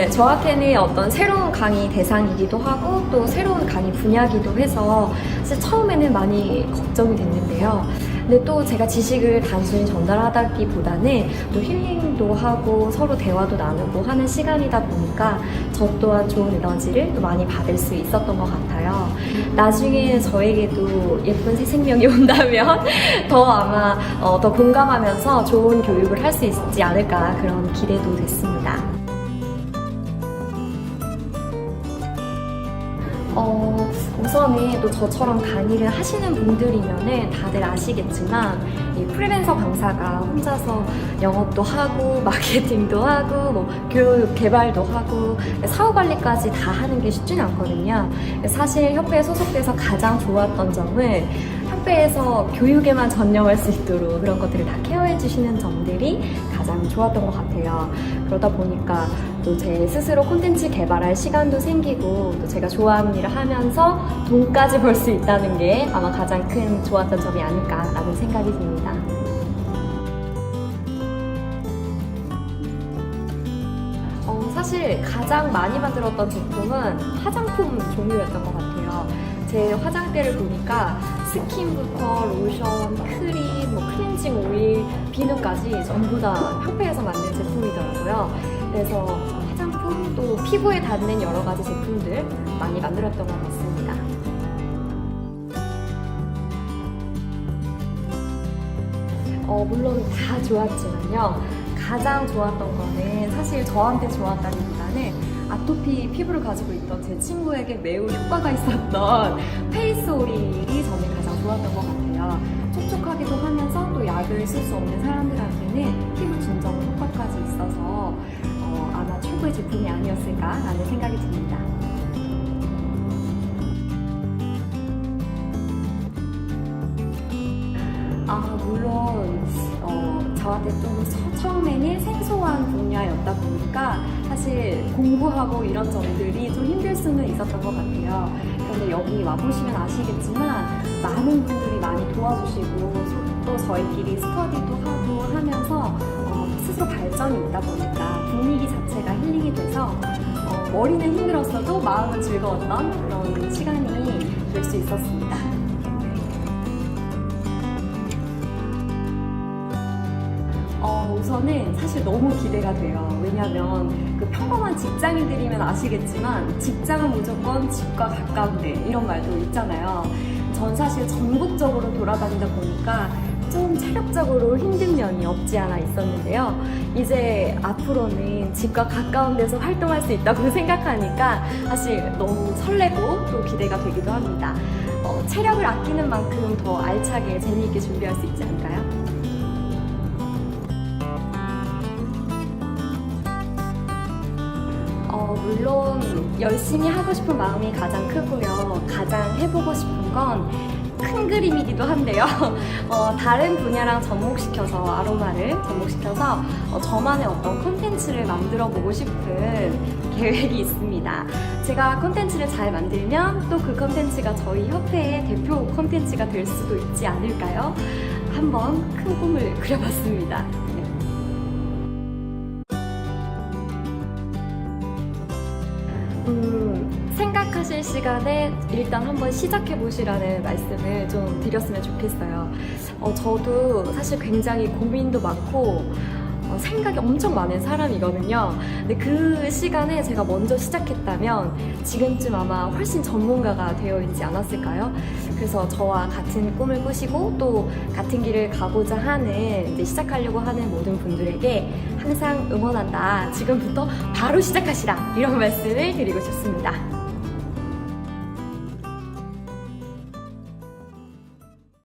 네, 저한테는 어떤 새로운 강의 대상이기도 하고 또 새로운 강의 분야기도 해서 사실 처음에는 많이 걱정이 됐는데요. 근데 또 제가 지식을 단순히 전달하다기보다는 또 힐링도 하고 서로 대화도 나누고 하는 시간이다 보니까 저 또한 좋은 에너지를 또 많이 받을 수 있었던 것 같아요. 나중에 저에게도 예쁜 새 생명이 온다면 더 아마 어, 더 공감하면서 좋은 교육을 할 수 있지 않을까 그런 기대도 됐습니다. 어, 우선은 또 저처럼 강의를 하시는 분들이면은 다들 아시겠지만 이 프리랜서 강사가 혼자서 영업도 하고 마케팅도 하고 뭐 교육 개발도 하고 사후 관리까지 다 하는 게 쉽지는 않거든요. 사실 협회에 소속돼서 가장 좋았던 점은 협회에서 교육에만 전념할 수 있도록 그런 것들을 다 케어해 주시는 점들이 가장 좋았던 것 같아요. 그러다 보니까 또 제 스스로 콘텐츠 개발할 시간도 생기고 또 제가 좋아하는 일을 하면서 돈까지 벌 수 있다는 게 아마 가장 큰 좋았던 점이 아닐까라는 생각이 듭니다. 어, 사실 가장 많이 만들었던 제품은 화장품 종류였던 것 같아요. 제 화장대를 보니까 스킨부터 로션, 크림, 뭐 클렌징 오일, 비누까지 전부 다 협회에서 만든 제품이더라고요. 그래서 화장품 또 피부에 닿는 여러 가지 제품들 많이 만들었던 것 같습니다. 어, 물론 다 좋았지만요. 가장 좋았던 거는 사실 저한테 좋았다기보다는 아토피 피부를 가지고 있던 제 친구에게 매우 효과가 있었던 페이스 오일이 저는 좋았던 것 같아요. 촉촉하기도 하면서 또 약을 쓸 수 없는 사람들한테는 피부 진정 효과까지 있어서 어, 아마 최고의 제품이 아니었을까라는 생각이 듭니다. 아, 물론, 어, 저한테 좀 서- 처음에는 생소한 분야였다 보니까 사실 공부하고 이런 점들이 좀 힘들 수는 있었던 것 같아요. 그런데 여기 와보시면 아시겠지만 많은 분들이 많이 도와주시고 또 저희끼리 스터디도 하고 하면서 어, 스스로 발전이 있다 보니까 분위기 자체가 힐링이 돼서 어, 머리는 힘들었어도 마음은 즐거웠던 그런 시간이 될 수 있었습니다. 어, 우선은 사실 너무 기대가 돼요. 왜냐면 그 평범한 직장인들이면 아시겠지만 직장은 무조건 집과 가까운데 이런 말도 있잖아요. 전 사실 전국적으로 돌아다니다 보니까 좀 체력적으로 힘든 면이 없지 않아 있었는데요. 이제 앞으로는 집과 가까운 데서 활동할 수 있다고 생각하니까 사실 너무 설레고 또 기대가 되기도 합니다. 어, 체력을 아끼는 만큼 더 알차게 재미있게 준비할 수 있지 않을까요? 물론 열심히 하고 싶은 마음이 가장 크고요. 가장 해보고 싶은 건 큰 그림이기도 한데요. 어, 다른 분야랑 접목시켜서 아로마를 접목시켜서 어, 저만의 어떤 콘텐츠를 만들어 보고 싶은 계획이 있습니다. 제가 콘텐츠를 잘 만들면 또 그 콘텐츠가 저희 협회의 대표 콘텐츠가 될 수도 있지 않을까요? 한번 큰 꿈을 그려봤습니다. 생각하실 시간에 일단 한번 시작해 보시라는 말씀을 좀 드렸으면 좋겠어요. 어, 저도 사실 굉장히 고민도 많고 어, 생각이 엄청 많은 사람이거든요. 근데 그 시간에 제가 먼저 시작했다면 지금쯤 아마 훨씬 전문가가 되어 있지 않았을까요? 그래서 저와 같은 꿈을 꾸시고 또 같은 길을 가고자 하는 이제 시작하려고 하는 모든 분들에게 항상 응원한다. 지금부터 바로 시작하시라. 이런 말씀을 드리고 싶습니다.